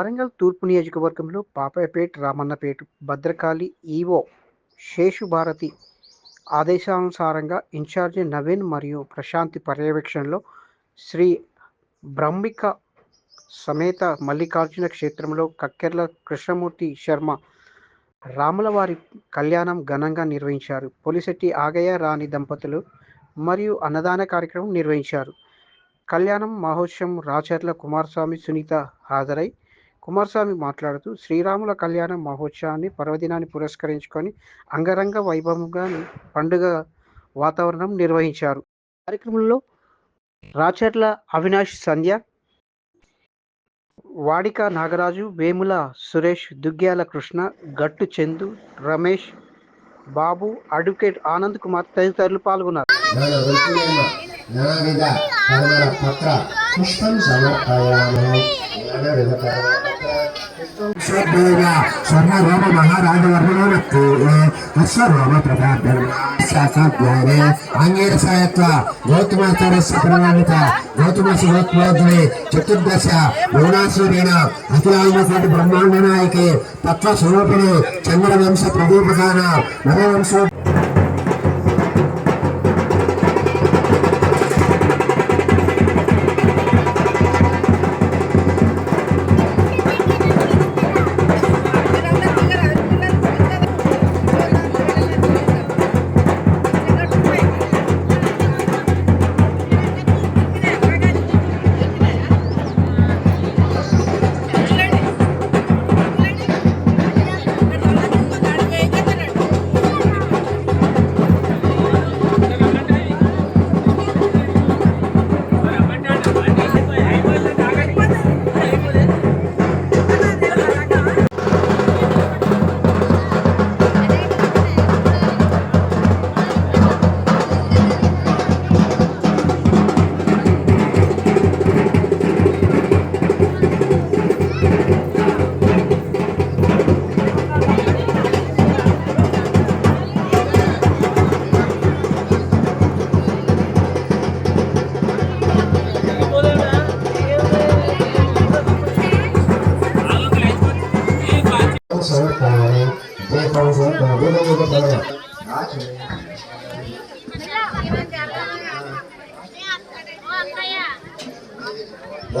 వరంగల్ తూర్పు నియోజకవర్గంలో పాపాయపేట్ రామన్నపేట భద్రకాళి ఈవో శేషు భారతి ఆదేశానుసారంగా ఇన్ఛార్జి నవీన్ మరియు ప్రశాంతి పర్యవేక్షణలో శ్రీ బ్రహ్మిక సమేత మల్లికార్జున క్షేత్రంలో కక్కెర్ల కృష్ణమూర్తి శర్మ రాములవారి కళ్యాణం ఘనంగా నిర్వహించారు. పొలిశెట్టి ఆగయ్య రాణి దంపతులు మరియు అన్నదాన కార్యక్రమం నిర్వహించారు. కళ్యాణం మహోత్సవం రాచర్ల కుమారస్వామి సునీత హాజరై కుమారస్వామి మాట్లాడుతూ శ్రీరాముల కళ్యాణ మహోత్సవాన్ని పర్వదినాన్ని పురస్కరించుకొని అంగరంగ వైభవంగా పండుగ వాతావరణం నిర్వహించారు కార్యక్రమంలో రాచర్ల అవినాష్ సంధ్య వాడిక నాగరాజు వేముల సురేష్ దుగ్గ్యాల కృష్ణ గట్టు చందు రమేష్ బాబు అడ్వకేట్ ఆనంద్ కుమార్ తదితరులు పాల్గొన్నారు పుష్పం సమర్పయామి నానావిధ కర్మల పత్ర పుష్పం శ్రద్ధేయ స్వర్ణ రోమ మహారాజవర్మణోనక్తి అశ్వరోమ ప్రతాప్యం శాఖాజ్ఞానే ఆంగీరసాయత్వ గౌతమాచార్యస్య ప్రణామిత గౌతమసి గౌతమోద్వే చతుర్దశ భువనాసూరేణ అఖిలాంగకోటి బ్రహ్మాండ నాయకే తత్వ స్వరూపిణి చంద్రవంశ ప్రదీపకాన నరవంశో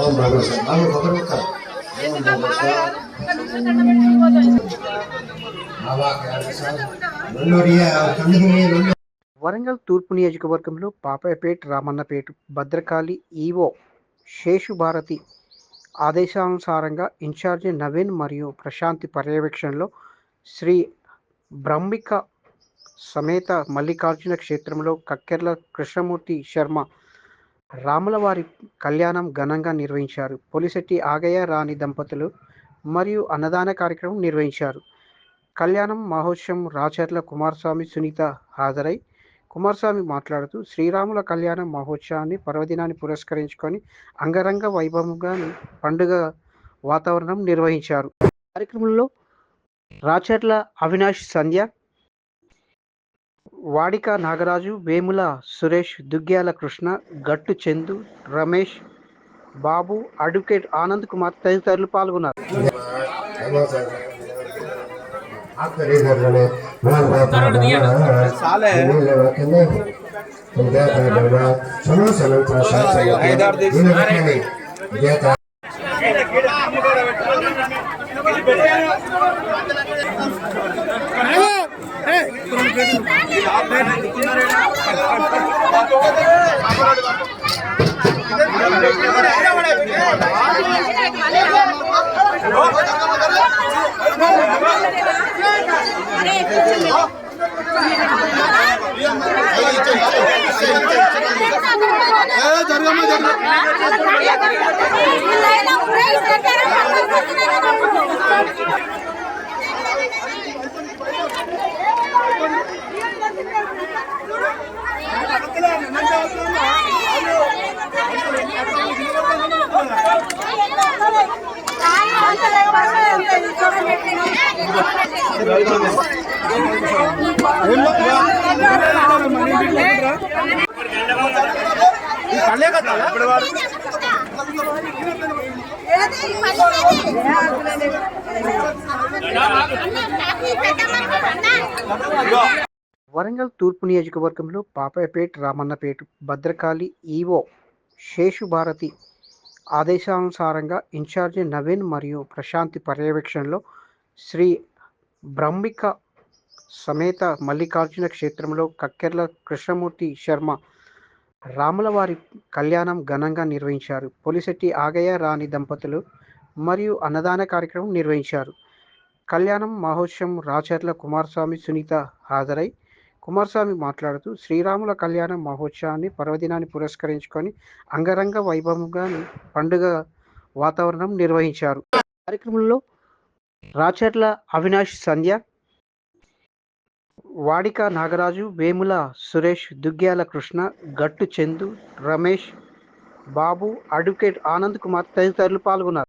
ఓం బాబు వరంగల్ తూర్పు నియోజకవర్గంలో పాపాయపేట్ రామన్నపేట భద్రకాళి ఈవో శేషు భారతి ఆదేశానుసారంగా ఇన్ఛార్జి నవీన్ మరియు ప్రశాంతి పర్యవేక్షణలో శ్రీ బ్రహ్మిక సమేత మల్లికార్జున క్షేత్రంలో కక్కెర్ల కృష్ణమూర్తి శర్మ రాములవారి కళ్యాణం ఘనంగా నిర్వహించారు. పొలిశెట్టి ఆగయ్య రాణి దంపతులు మరియు అన్నదాన కార్యక్రమం నిర్వహించారు. కళ్యాణం మహోత్సవం రాచర్ల కుమారస్వామి సునీత హాజరై కుమారస్వామి మాట్లాడుతూ శ్రీరాముల కళ్యాణ మహోత్సవాన్ని పర్వదినాన్ని పురస్కరించుకొని అంగరంగ వైభవంగా పండుగ వాతావరణం నిర్వహించారు. కార్యక్రమంలో రాచర్ల అవినాష్ సంధ్య వాడిక నాగరాజు వేముల సురేష్ దుగ్గ్యాల కృష్ణ గట్టు చందు రమేష్ బాబు అడ్వకేట్ ఆనంద్ కుమార్ తదితరులు పాల్గొన్నారు. జరగమ్మ జరగ వరంగల్ తూర్పు నియోజకవర్గంలో పాపాయపేట్ రామన్నపేట భద్రకాళి ఈవో శేషు భారతి ఆదేశానుసారంగా ఇన్ఛార్జి నవీన్ మరియు ప్రశాంతి పర్యవేక్షణలో శ్రీ బ్రహ్మిక సమేత మల్లికార్జున క్షేత్రంలో కక్కెర్ల కృష్ణమూర్తి శర్మ రాములవారి కళ్యాణం ఘనంగా నిర్వహించారు. పొలిశెట్టి ఆగయ్య రాణి దంపతులు మరియు అన్నదాన కార్యక్రమం నిర్వహించారు. కళ్యాణం మహోత్సవం రాచర్ల కుమారస్వామి సునీత హాజరై కుమారస్వామి మాట్లాడుతూ శ్రీరాముల కళ్యాణ మహోత్సవాన్ని పర్వదినాన్ని పురస్కరించుకొని అంగరంగ వైభవంగా పండుగ వాతావరణం నిర్వహించారు. కార్యక్రమంలో రాచర్ల అవినాష్ సంధ్య వాడిక నాగరాజు వేముల సురేష్ దుగ్గ్యాల కృష్ణ గట్టు చందు రమేష్ బాబు అడ్వకేట్ ఆనంద్ కుమార్ తదితరులు పాల్గొన్నారు.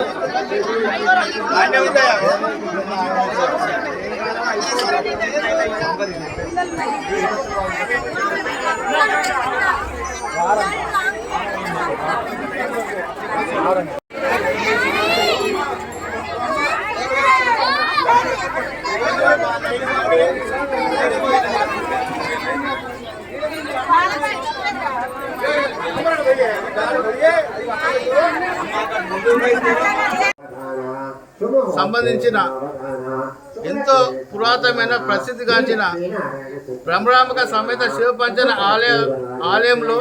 సంబంధించిన ఎంతో పురాతనమైన ప్రసిద్ధిగాంచిన బ్రహ్మరామక సమేత శివపంచన ఆలయ ఆలయంలో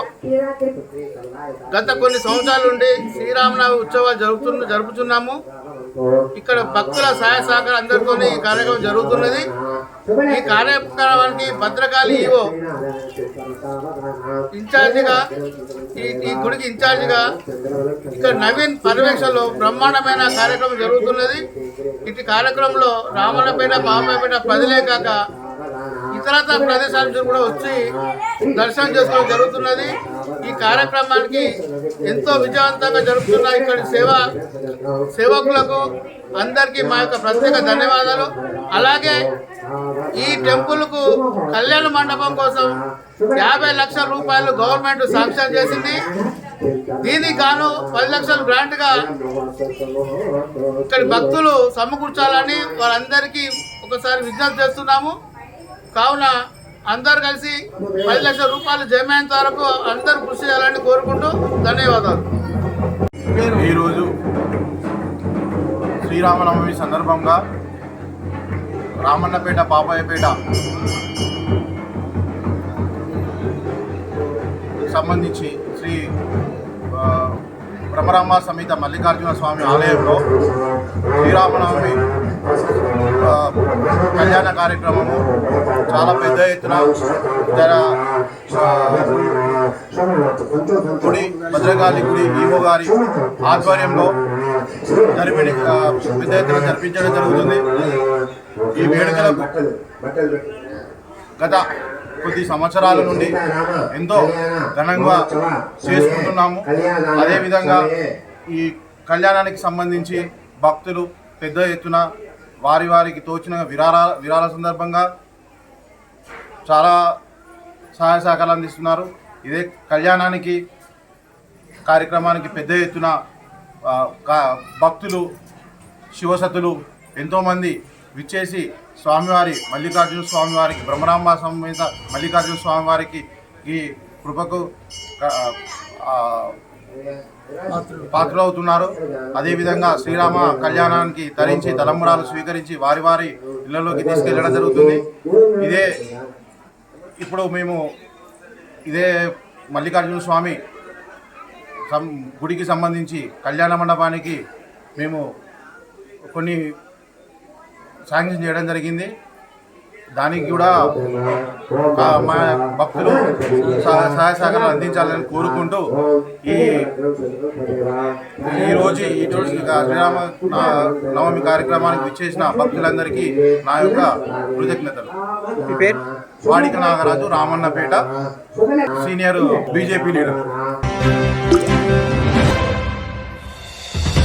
గత కొన్ని సంవత్సరాల నుండి శ్రీరామనవమి ఉత్సవాలు జరుగుతు జరుపుతున్నాము ఇక్కడ భక్తుల సహాయ సహకారం అందరితో ఈ కార్యక్రమం జరుగుతున్నది. ఈ కార్యక్రమానికి భద్రకాళి ఈవో ఇన్ఛార్జిగా ఈ ఈ గుడికి ఇన్ఛార్జిగా ఇక్కడ నవీన్ పర్యవేక్షణలో బ్రహ్మాండమైన కార్యక్రమం జరుగుతున్నది. ఇటు కార్యక్రమంలో రామన్నపేట బాబాపేట ప్రజలే కాక ఇతరత్ర ప్రదేశాల నుంచి కూడా వచ్చి దర్శనం చేసుకోవడం జరుగుతున్నది. ఈ కార్యక్రమానికి ఎంతో విజయవంతంగా జరుపుతున్న ఇక్కడి సేవ సేవకులకు అందరికీ మా యొక్క ప్రత్యేక ధన్యవాదాలు. అలాగే ఈ టెంపుల్కు కళ్యాణ మండపం కోసం యాభై లక్షల రూపాయలు గవర్నమెంట్ శాంక్షన్ చేసింది. దీనికి గాను పది లక్షలు గ్రాంట్గా ఇక్కడి భక్తులు సమకూర్చాలని వారందరికీ ఒకసారి విజ్ఞప్తి చేస్తున్నాము. కావున అందరు కలిసి పది లక్షల రూపాయలు జమైనంత వరకు అందరూ కృషి చేయాలని కోరుకుంటూ ధన్యవాదాలు. ఈరోజు శ్రీరామనవమి సందర్భంగా రామన్నపేట పాపాయపేట సంబంధించి శ్రీ ఆ, భ్రమరాంబ సమేత మల్లికార్జున స్వామి ఆలయంలో శ్రీరామనవమి కళ్యాణ కార్యక్రమము చాలా పెద్ద ఎత్తున గుడి భద్రకాళి గుడి ఈవో గారి ఆధ్వర్యంలో జరిపి పెద్ద ఎత్తున జరిపించడం జరుగుతుంది. ఈ వేడుకలకు గత కొద్ది సంవత్సరాల నుండి ఎంతో ఘనంగా చేసుకుంటున్నాము. అదేవిధంగా ఈ కళ్యాణానికి సంబంధించి భక్తులు పెద్ద ఎత్తున వారి వారికి తోచిన విరాళ విరాళ సందర్భంగా చాలా సహాయ సహకారాలు అందిస్తున్నారు. ఇదే కళ్యాణానికి కార్యక్రమానికి పెద్ద ఎత్తున కా- భక్తులు శివసతులు ఎంతోమంది విచ్చేసి స్వామివారి మల్లికార్జున స్వామివారికి బ్రహ్మరాంబ సమేత మల్లికార్జున స్వామివారికి ఈ కృపకు ఆ, పాత్రలవుతున్నారు. అదేవిధంగా శ్రీరామ కళ్యాణానికి తరించి తలంబరాలు స్వీకరించి వారి వారి ఇళ్ళలోకి తీసుకెళ్ళడం జరుగుతుంది. ఇదే ఇప్పుడు మేము ఇదే మల్లికార్జున స్వామి సం గుడికి సంబంధించి కళ్యాణ మండపానికి మేము కొన్ని శాంక్షన్ చేయడం జరిగింది. దానికి కూడా మా భక్తులు సహ- సహాయ సహకారాలు అందించాలని కోరుకుంటూ ఈ ఈ రోజు ఈ రోజు శ్రీరామ నవమి కార్యక్రమానికి విచ్చేసిన భక్తులందరికీ నా యొక్క కృతజ్ఞతలు. Vadika Nagaraju Ramannapeta senior BJP leader.